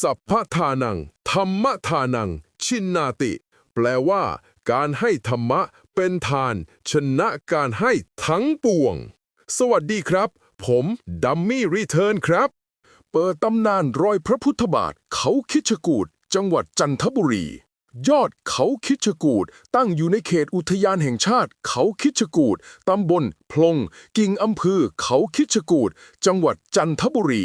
สัพพทานัง ธรรมทานัง ชินนาติ แปลว่า การให้ธรรมะเป็นทาน ชนะการให้ทั้งปวง สวัสดีครับ ผมดัมมี่รีเทิร์นครับ เปิดตำนานรอยพระพุทธบาทเขาคิชกูดจังหวัดจันทบุรี ยอดเขาคิชกูดตั้งอยู่ในเขตอุทยานแห่งชาติ เขาคิชกูดตำบลพลง กิ่งอำเภอเขาคิชกูดจังหวัดจันทบุรี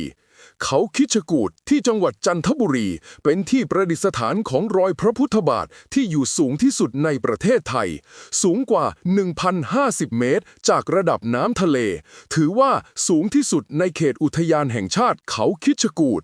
เขาคิชกูดที่จังหวัดจันทบุรี เป็นที่ประดิษฐานของรอยพระพุทธบาทที่อยู่สูงที่สุดในประเทศไทย สูงกว่า 1,050 เมตร จากระดับน้ำทะเล ถือว่าสูงที่สุดในเขตอุทยานแห่งชาติเขาคิชกูด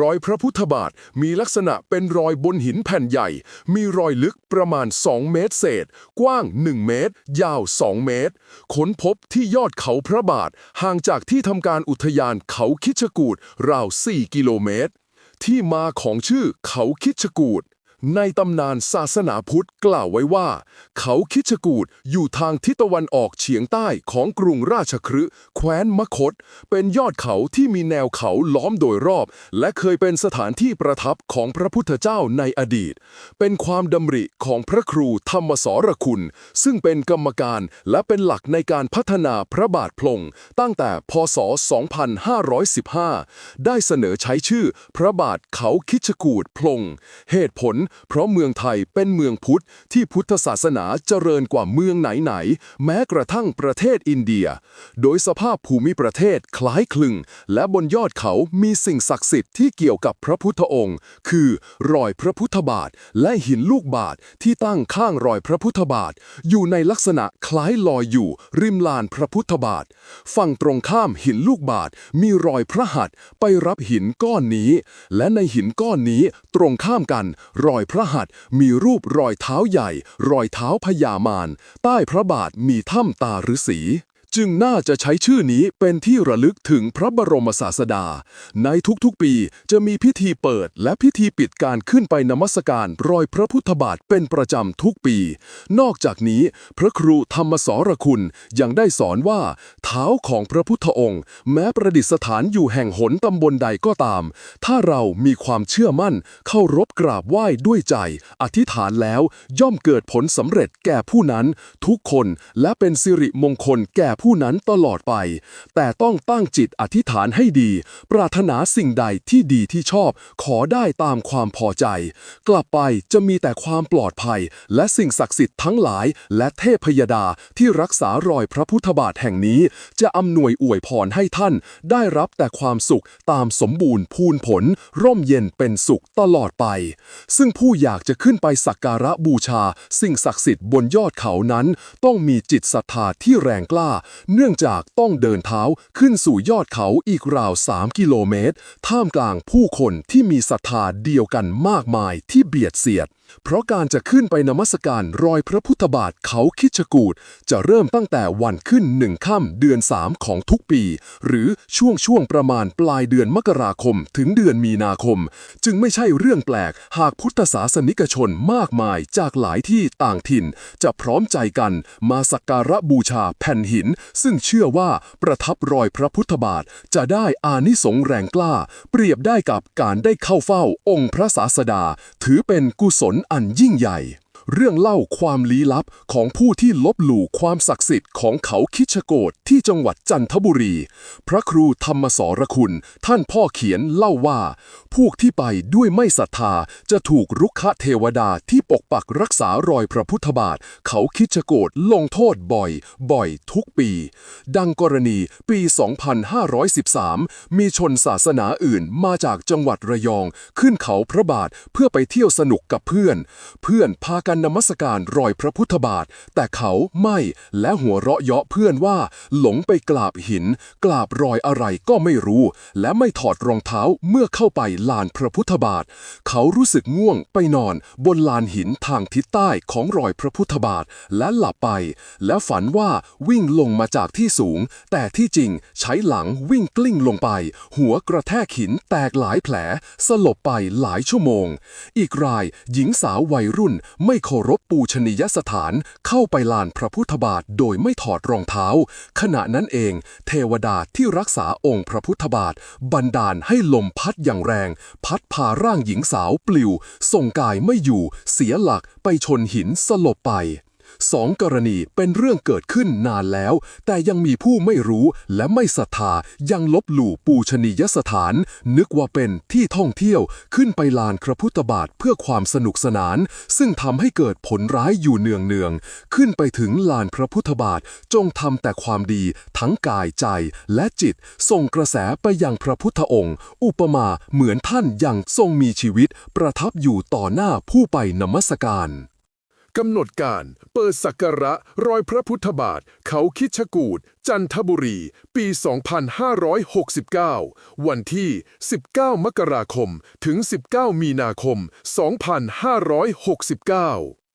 รอยพระพุทธบาทมีลักษณะเป็นรอยบนหินแผ่นใหญ่ มีรอยลึกประมาณ 2 เมตรเศษ กว้าง 1 เมตร ยาว 2 เมตร ค้นพบที่ยอดเขาพระบาท ห่างจากที่ทำการอุทยานเขาคิชกูดราว 4 กิโลเมตร ที่มาของชื่อเขาคิชกูด ในตำนานศาสนาพุทธกล่าวไว้ว่า เขาคิชกูดอยู่ทางทิศตะวันออกเฉียงใต้ของกรุงราชคฤห์แคว้นมคต เป็นยอดเขาที่มีแนวเขาล้อมโดยรอบ และเคยเป็นสถานที่ประทับของพระพุทธเจ้าในอดีต เป็นความดำริของพระครูธรรมสรคุณ ซึ่งเป็นกรรมการและเป็นหลักในการพัฒนาพระบาทพลง ตั้งแต่พศ 2515 ได้เสนอใช้ชื่อพระบาทเขาคิชกูดพลง เหตุผลเพราะเมืองไทยเป็นเมืองพุทธที่พุทธศาสนาเจริญกว่าเมืองไหนๆ แม้กระทั่งประเทศอินเดีย โดยสภาพภูมิประเทศคล้ายคลึง และบนยอดเขามีสิ่งศักดิ์สิทธิ์ที่เกี่ยวกับพระพุทธองค์ คือรอยพระพุทธบาทและหินลูกบาทที่ตั้งข้างรอยพระพุทธบาท อยู่ในลักษณะคล้ายลอยอยู่ ริมลานพระพุทธบาท ฝั่งตรงข้ามหินลูกบาทมีรอยพระหัตถ์ไปรับหินก้อนนี้ และในหินก้อนนี้ตรงข้ามกันรอยพระหัตถ์มีรูปรอยเท้าใหญ่ รอยเท้าพญามารใต้พระบาทมีถ้ำตาฤาษี จึงน่าจะใช้ชื่อนี้เป็นที่ระลึกถึงพระบรมศาสดา ในทุกๆปีจะมีพิธีเปิดและพิธีปิดการขึ้นไปนมัสการรอยพระพุทธบาทเป็นประจำทุกปี นอกจากนี้ พระครูธรรมสรคุณยังได้สอนว่า เท้าของพระพุทธองค์ แม้ประดิษฐานอยู่แห่งหนตำบลใดก็ตาม ถ้าเรามีความเชื่อมั่นเคารพกราบไหว้ด้วยใจ อธิษฐานแล้วย่อมเกิดผลสำเร็จแก่ผู้นั้น ทุกคนและเป็นสิริมงคลแก่ผู้นั้นตลอดไป แต่ต้องตั้งจิตอธิษฐานให้ดี ปรารถนาสิ่งใดที่ดีที่ชอบ ขอได้ตามความพอใจ กลับไปจะมีแต่ความปลอดภัย และสิ่งศักดิ์สิทธิ์ทั้งหลาย และเทพยดาที่รักษารอยพระพุทธบาทแห่งนี้ จะอำนวยอวยพรให้ท่าน ได้รับแต่ความสุขตามสมบูรณ์พูนผล ร่มเย็นเป็นสุขตลอดไป ซึ่งผู้อยากจะขึ้นไปสักการะบูชา สิ่งศักดิ์สิทธิ์บนยอดเขานั้น ต้องมีจิตศรัทธาที่แรงกล้าเนื่องจากต้องเดินเท้าขึ้นสู่ยอดเขาอีกราว 3 กิโลเมตร ท่ามกลางผู้คนที่มีศรัทธาเดียวกันมากมายที่เบียดเสียด เพราะการจะขึ้นไปนมัสการรอยพระพุทธบาทเขาคิชกูดจะเริ่มตั้งแต่วันขึ้นหนึ่งค่ำเดือน 3 ของทุกปี หรือช่วงช่วงประมาณปลายเดือนมกราคมถึงเดือนมีนาคม จึงไม่ใช่เรื่องแปลก หากพุทธศาสนิกชนมากมายจากหลายที่ต่างถิ่น จะพร้อมใจกันมาสักการะบูชาแผ่นหิน ซึ่งเชื่อว่าประทับรอยพระพุทธบาทจะได้อานิสงส์แรงกล้า เปรียบได้กับการได้เข้าเฝ้าองค์พระศาสดา ถือเป็นกุศลอันยิ่งใหญ่ เรื่องเล่าความลี้ลับของผู้ที่ลบหลู่ความศักดิ์สิทธิ์ของเขาคิชโกดที่จังหวัดจันทบุรี พระครูธรรมสรคุณ ท่านพ่อเขียนเล่าว่า พวกที่ไปด้วยไม่ศรัทธาจะถูกรุกขเทวดาที่ปกปักรักษารอยพระพุทธบาท เขาคิชโกดลงโทษบ่อย บ่อยทุกปี ดังกรณีปี 2513 มีชนศาสนาอื่นมาจากจังหวัดระยอง ขึ้นเขาพระบาทเพื่อไปเที่ยวสนุกกับเพื่อน เพื่อนพากันนมัสการรอยพระพุทธบาท แต่เขาไม่และหัวเราะเยาะเพื่อนว่า หลงไปกราบหิน กราบรอยอะไรก็ไม่รู้ และไม่ถอดรองเท้าเมื่อเข้าไปลานพระพุทธบาท เขารู้สึกง่วงไปนอน บนลานหินทางทิศใต้ของรอยพระพุทธบาทและหลับไป และฝันว่าวิ่งลงมาจากที่สูง แต่ที่จริงใช้หลังวิ่งกลิ้งลงไป หัวกระแทกหินแตกหลายแผล สลบไปหลายชั่วโมง อีกรายหญิงสาววัยรุ่นไม่เคารพปูชนียสถานเข้าไปลานพระพุทธบาทโดยไม่ถอดรองเท้า ขณะนั้นเอง เทวดาที่รักษาองค์พระพุทธบาท บันดาลให้ลมพัดอย่างแรง พัดพาร่างหญิงสาวปลิวทรงกายไม่อยู่ เสียหลักไปชนหินสลบไป สองกรณีเป็นเรื่องเกิดขึ้นนานแล้ว แต่ยังมีผู้ไม่รู้และไม่ศรัทธายังลบหลู่ปูชนียสถาน นึกว่าเป็นที่ท่องเที่ยวขึ้นไปลานพระพุทธบาทเพื่อความสนุกสนาน ซึ่งทำให้เกิดผลร้ายอยู่เนืองเนืองๆขึ้นไปถึงลานพระพุทธบาทจงทำแต่ความดีทั้งกายใจและจิต ส่งกระแสไปยังพระพุทธองค์ อุปมาเหมือนท่านยังทรงมีชีวิตประทับอยู่ต่อหน้าผู้ไปนมัสการ กำหนดการ เปิดสักการะรอยพระพุทธบาท เขาคิชกูดจันทบุรี ปี 2569 วันที่ 19 มกราคม ถึง 19 มีนาคม 2569